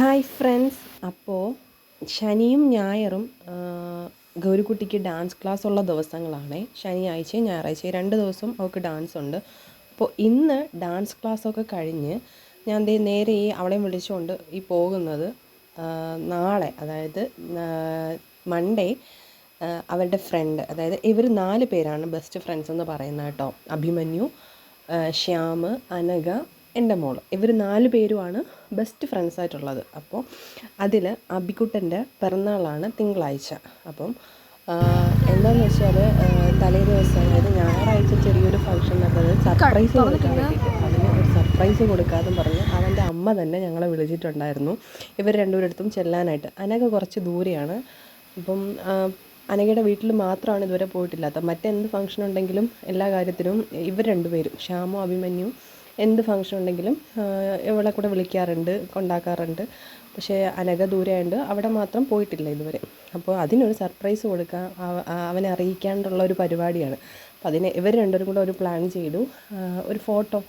Hi friends അപ്പോൾ ശനിയും ഞായറും ഗൗരിക്കുട്ടിക്ക് ഡാൻസ് ക്ലാസ് ഉള്ള ദിവസങ്ങളാണ്. ശനിയാഴ്ചയും ഞായറാഴ്ചയും രണ്ട് ദിവസവും അവൾക്ക് ഡാൻസ് ഉണ്ട്. അപ്പോൾ ഇന്ന് ഡാൻസ് ക്ലാസ്സൊക്കെ കഴിഞ്ഞ് ഞാൻ ദേ നേരെ ഈ അവളെ വിളിച്ചുകൊണ്ട് ഈ പോകുന്നത് നാളെ അതായത് മൺഡേ അവരുടെ ഫ്രണ്ട് അതായത് ഇവർ നാല് പേരാണ് ബെസ്റ്റ് ഫ്രണ്ട്സ് എന്ന് പറയുന്നത് കേട്ടോ. അഭിമന്യു ശ്യാം അനഘ എന്റെ മോൾ. ഇവർ നാല് പേരുമാണ് ബെസ്റ്റ് ഫ്രണ്ട്സ് ആയിട്ടുള്ളത്. അപ്പോൾ അതിൽ അബിക്കുട്ടന്റെ പിറന്നാളാണ് തിങ്കളാഴ്ച. അപ്പം എന്താണെന്ന് വെച്ചാൽ തലേ ദിവസം അതായത് ഞായറാഴ്ച ചെറിയൊരു ഫംഗ്ഷൻ നടന്നത് സർപ്രൈസ് കൊടുക്കാൻ വേണ്ടിയിട്ട്. അതിന് ഒരു സർപ്രൈസ് കൊടുക്കാതെന്ന് പറഞ്ഞ് അവന്റെ അമ്മ തന്നെ ഞങ്ങളെ വിളിച്ചിട്ടുണ്ടായിരുന്നു. ഇവർ രണ്ടുപേരടുത്തും ചെല്ലാനായിട്ട്. അനഘ കുറച്ച് ദൂരെയാണ്. അപ്പം അനകയുടെ അനഘയുടെ വീട്ടിൽ മാത്രമാണ് ഇതുവരെ പോയിട്ടില്ലാത്ത മറ്റെന്ത് ഫംഗ്ഷൻ ഉണ്ടെങ്കിലും എല്ലാ കാര്യത്തിനും ഇവർ രണ്ടുപേരും ശ്യാമോ അഭിമന്യു എന്ത് ഫങ്ഷൻ ഉണ്ടെങ്കിലും ഇവളെ കൂടെ വിളിക്കാറുണ്ട് കൊണ്ടാക്കാറുണ്ട്. പക്ഷേ അനഘ ദൂരെയുണ്ട് അവിടെ മാത്രം പോയിട്ടില്ല ഇതുവരെ. അപ്പോൾ അതിനൊരു സർപ്രൈസ് കൊടുക്കാൻ അവനെ അറിയിക്കാണ്ടുള്ള ഒരു പരിപാടിയാണ്. അപ്പം അതിന് ഇവർ രണ്ടുപേരും കൂടെ ഒരു പ്ലാൻ ചെയ്തു. ഒരു ഫോട്ടോ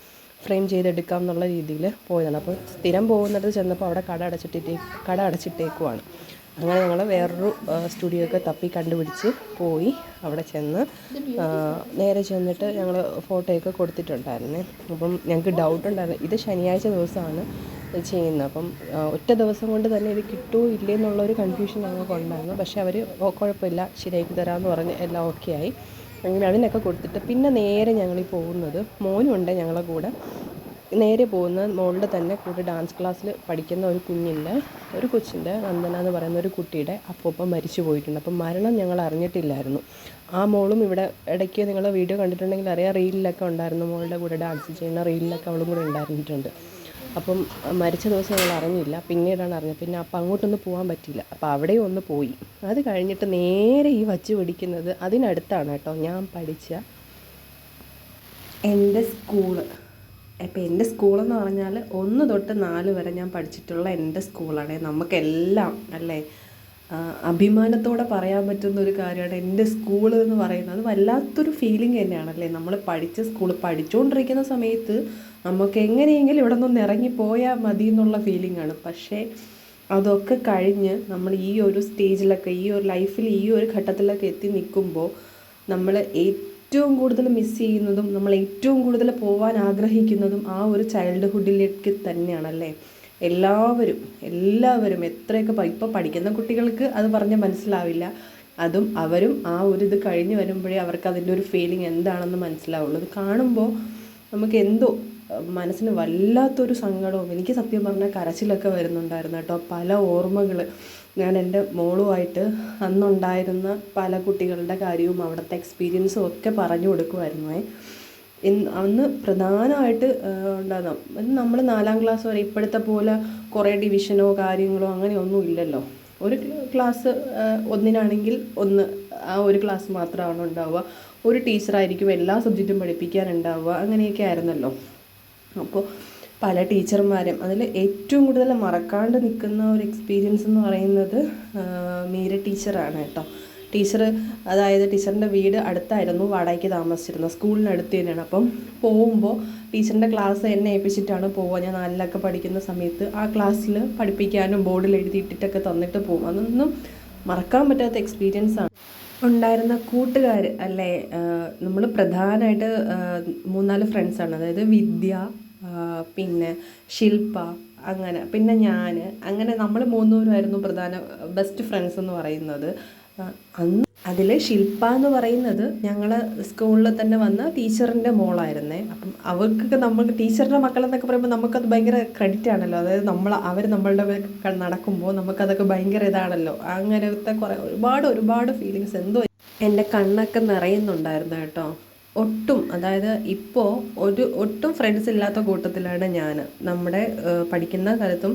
ഫ്രെയിം ചെയ്തെടുക്കാം എന്നുള്ള രീതിയിൽ പോയതാണ്. അപ്പോൾ സ്ഥിരം പോകുന്നിടത്ത് ചെന്നപ്പോൾ അവിടെ കട അടച്ചിട്ടിട്ടേ കട അടച്ചിട്ടേക്കുവാണ്. അങ്ങനെ ഞങ്ങൾ വേറൊരു സ്റ്റുഡിയോ ഒക്കെ തപ്പി കണ്ടുപിടിച്ച് പോയി അവിടെ ചെന്ന് നേരെ ചെന്നിട്ട് ഞങ്ങൾ ഫോട്ടോയൊക്കെ കൊടുത്തിട്ടുണ്ടായിരുന്നേ. അപ്പം ഞങ്ങൾക്ക് ഡൗട്ട് ഉണ്ടായിരുന്നു. ഇത് ശനിയാഴ്ച ദിവസമാണ് ചെയ്യുന്നത്. അപ്പം ഒറ്റ ദിവസം കൊണ്ട് തന്നെ ഇത് കിട്ടുമോ ഇല്ലേ എന്നുള്ളൊരു കൺഫ്യൂഷൻ ഞങ്ങൾക്ക് ഉണ്ടായിരുന്നു. പക്ഷേ അവർ കുഴപ്പമില്ല ശരിയാക്കി തരാമെന്ന് പറഞ്ഞ് എല്ലാം ഓക്കെ ആയി. അങ്ങനെ അതിനൊക്കെ കൊടുത്തിട്ട് പിന്നെ നേരെ ഞങ്ങൾ പോകുന്നത് മോനുണ്ട് ഞങ്ങളുടെ കൂടെ. നേരെ പോകുന്ന മോളുടെ തന്നെ കൂടെ ഡാൻസ് ക്ലാസ്സിൽ പഠിക്കുന്ന ഒരു കുഞ്ഞിന്റെ ഒരു കൊച്ചിന്റെ നന്ദന എന്ന് പറയുന്ന ഒരു കുട്ടിയുടെ അപ്പൂപ്പൻ മരിച്ചു പോയിട്ടുണ്ട്. അപ്പം മരണം ഞങ്ങൾ അറിഞ്ഞിട്ടില്ലായിരുന്നു. ആ മോളും ഇവിടെ ഇടയ്ക്ക് നിങ്ങൾ വീഡിയോ കണ്ടിട്ടുണ്ടെങ്കിൽ അറിയാം റീലിലൊക്കെ ഉണ്ടായിരുന്നു. മോളുടെ കൂടെ ഡാൻസ് ചെയ്യുന്ന റീലിലൊക്കെ അവളും കൂടെ ഉണ്ടായിരുന്നിട്ടുണ്ട്. അപ്പം മരിച്ച ദിവസം ഞങ്ങൾ അറിഞ്ഞില്ല. പിന്നീടാണ് അറിഞ്ഞത്. പിന്നെ അപ്പം അങ്ങോട്ടൊന്നും പോകാൻ പറ്റിയില്ല. അപ്പം അവിടെയും ഒന്ന് പോയി. അത് കഴിഞ്ഞിട്ട് നേരെ ഈ വച്ച് പിടിക്കുന്നത് അതിനടുത്താണ് കേട്ടോ ഞാൻ പഠിച്ച എന്റെ സ്കൂൾ ഇപ്പം എന്റെ സ്കൂളെന്ന് പറഞ്ഞാൽ ഒന്ന് തൊട്ട് നാല് വരെ ഞാൻ പഠിച്ചിട്ടുള്ള എന്റെ സ്കൂളാണ്. നമുക്കെല്ലാം അല്ലേ? അഭിമാനത്തോടെ പറയാൻ പറ്റുന്ന ഒരു കാര്യമാണ് എന്റെ സ്കൂൾ എന്ന് പറയുന്നത്. വല്ലാത്തൊരു ഫീലിംഗ് തന്നെയാണ് അല്ലേ നമ്മൾ പഠിച്ച സ്കൂൾ പഠിച്ചുകൊണ്ടിരിക്കുന്ന സമയത്ത് നമുക്ക് എങ്ങനെയെങ്കിലും ഇവിടെ നിന്ന് ഇറങ്ങിപ്പോയാൽ മതി എന്നുള്ള ആണ്. പക്ഷേ അതൊക്കെ കഴിഞ്ഞ് നമ്മൾ ഈ ഒരു സ്റ്റേജിലൊക്കെ ഈ ഒരു ലൈഫിൽ ഈ ഒരു ഘട്ടത്തിലൊക്കെ എത്തി നിൽക്കുമ്പോൾ നമ്മൾ ഏറ്റവും കൂടുതൽ മിസ് ചെയ്യുന്നതും നമ്മൾ ഏറ്റവും കൂടുതൽ പോകാൻ ആഗ്രഹിക്കുന്നതും ആ ഒരു ചൈൽഡ്ഹുഡിലേക്ക് തന്നെയാണല്ലേ? എല്ലാവരും എല്ലാവരും എത്രയൊക്കെ ഇപ്പോൾ പഠിക്കുന്ന കുട്ടികൾക്ക് അത് പറഞ്ഞ് മനസ്സിലാവില്ല. അതും അവരും ആ ഒരു ഇത് കഴിഞ്ഞ് വരുമ്പോഴേ അവർക്ക് അതിന്റെ ഒരു ഫീലിംഗ് എന്താണെന്ന് മനസ്സിലാവുള്ളൂ. അത് കാണുമ്പോൾ നമുക്ക് എന്തോ മനസ്സിന് വല്ലാത്തൊരു സങ്കടവും. എനിക്ക് സത്യം പറഞ്ഞാൽ കരച്ചിലൊക്കെ വരുന്നുണ്ടായിരുന്നു കേട്ടോ. പല ഓർമ്മകൾ ഞാൻ എന്റെ മോളുമായിട്ട് അന്നുണ്ടായിരുന്ന പല കുട്ടികളുടെ കാര്യവും അവിടുത്തെ എക്സ്പീരിയൻസും ഒക്കെ പറഞ്ഞു കൊടുക്കുമായിരുന്നേ. അന്ന് പ്രധാനമായിട്ട് ഉണ്ടാകുന്ന നമ്മൾ നാലാം ക്ലാസ് വരെ ഇപ്പോഴത്തെ പോലെ കുറേ ഡിവിഷനോ കാര്യങ്ങളോ അങ്ങനെയൊന്നും ഇല്ലല്ലോ. ഒരു ക്ലാസ് ഒന്നിനാണെങ്കിൽ ഒന്ന് ആ ഒരു ക്ലാസ് മാത്രമാണ് ഉണ്ടാവുക. ഒരു ടീച്ചറായിരിക്കും എല്ലാ സബ്ജക്റ്റും പഠിപ്പിക്കാനുണ്ടാവുക. അങ്ങനെയൊക്കെ ആയിരുന്നല്ലോ. അപ്പോൾ പല ടീച്ചർമാരും അതിൽ ഏറ്റവും കൂടുതൽ മറക്കാണ്ട് നിൽക്കുന്ന ഒരു എക്സ്പീരിയൻസ് എന്ന് പറയുന്നത് മീര ടീച്ചറാണ് കേട്ടോ. ടീച്ചർ അതായത് ടീച്ചറിന്റെ വീട് അടുത്തായിരുന്നു വാടകയ്ക്ക് താമസിച്ചിരുന്നത്. സ്കൂളിനടുത്ത് തന്നെയാണ്. അപ്പം പോകുമ്പോൾ ടീച്ചറിന്റെ ക്ലാസ് എന്നെ ഏൽപ്പിച്ചിട്ടാണ് പോവുക. ഞാൻ നാലിലൊക്കെ പഠിക്കുന്ന സമയത്ത് ആ ക്ലാസ്സിൽ പഠിപ്പിക്കാനും ബോർഡിൽ എഴുതിയിട്ടിട്ടൊക്കെ തന്നിട്ട് പോകും. അതൊന്നും മറക്കാൻ പറ്റാത്ത എക്സ്പീരിയൻസ് ആണ്. ഉണ്ടായിരുന്ന കൂട്ടുകാർ അല്ലേ നമ്മൾ പ്രധാനമായിട്ട് മൂന്നാൽ ഫ്രണ്ട്സാണ് അതായത് വിദ്യ പിന്നെ ശില്പ അങ്ങനെ പിന്നെ ഞാൻ അങ്ങനെ നമ്മൾ മൂന്നുപേരുമായിരുന്നു പ്രധാന ബെസ്റ്റ് ഫ്രണ്ട്സ് എന്ന് പറയുന്നത്. അന്ന് അതിൽ ശില്പ എന്ന് പറയുന്നത് ഞങ്ങൾ സ്കൂളിൽ തന്നെ വന്ന ടീച്ചറിന്റെ മോളായിരുന്നേ. അപ്പം അവർക്കൊക്കെ നമ്മൾക്ക് ടീച്ചറിന്റെ മക്കളെന്നൊക്കെ പറയുമ്പോൾ നമുക്കത് ഭയങ്കര ക്രെഡിറ്റ് ആണല്ലോ. അതായത് നമ്മൾ അവർ നമ്മളുടെ നടക്കുമ്പോൾ നമുക്കതൊക്കെ ഭയങ്കര ഇതാണല്ലോ. അങ്ങനത്തെ കുറേ ഒരുപാട് ഒരുപാട് ഫീലിങ്സ് എന്തോ എന്റെ കണ്ണൊക്കെ നിറയുന്നുണ്ടായിരുന്നു കേട്ടോ. ഒട്ടും അതായത് ഇപ്പോൾ ഒരു ഒട്ടും ഫ്രണ്ട്സ് ഇല്ലാത്ത കൂട്ടത്തിലാണ് ഞാൻ നമ്മുടെ പഠിക്കുന്ന കാലത്തും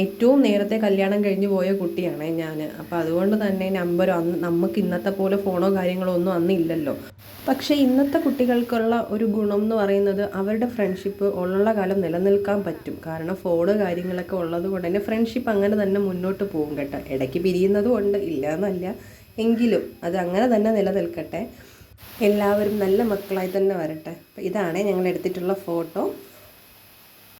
ഏറ്റവും നേരത്തെ കല്യാണം കഴിഞ്ഞ് പോയ കുട്ടിയാണ് ഞാൻ അപ്പോൾ അതുകൊണ്ട് തന്നെ നമ്പരോ അന്ന് നമുക്ക് ഇന്നത്തെ പോലെ ഫോണോ കാര്യങ്ങളോ ഒന്നും അന്ന് ഇല്ലല്ലോ. പക്ഷേ ഇന്നത്തെ കുട്ടികൾക്കുള്ള ഒരു ഗുണം എന്ന് പറയുന്നത് അവരുടെ ഫ്രണ്ട്ഷിപ്പ് ഉള്ള കാലം നിലനിൽക്കാൻ പറ്റും. കാരണം ഫോണ് കാര്യങ്ങളൊക്കെ ഉള്ളത് കൊണ്ട് തന്നെ ഫ്രണ്ട്ഷിപ്പ് അങ്ങനെ തന്നെ മുന്നോട്ട് പോകും കേട്ടോ. ഇടയ്ക്ക് പിരിയുന്നതും ഉണ്ട് ഇല്ല എന്നല്ല എങ്കിലും അത് അങ്ങനെ തന്നെ നിലനിൽക്കട്ടെ. എല്ലാവരും നല്ല മക്കളായി തന്നെ വരട്ടെ. ഇതാണ് ഞങ്ങൾ എടുത്തിട്ടുള്ള ഫോട്ടോ.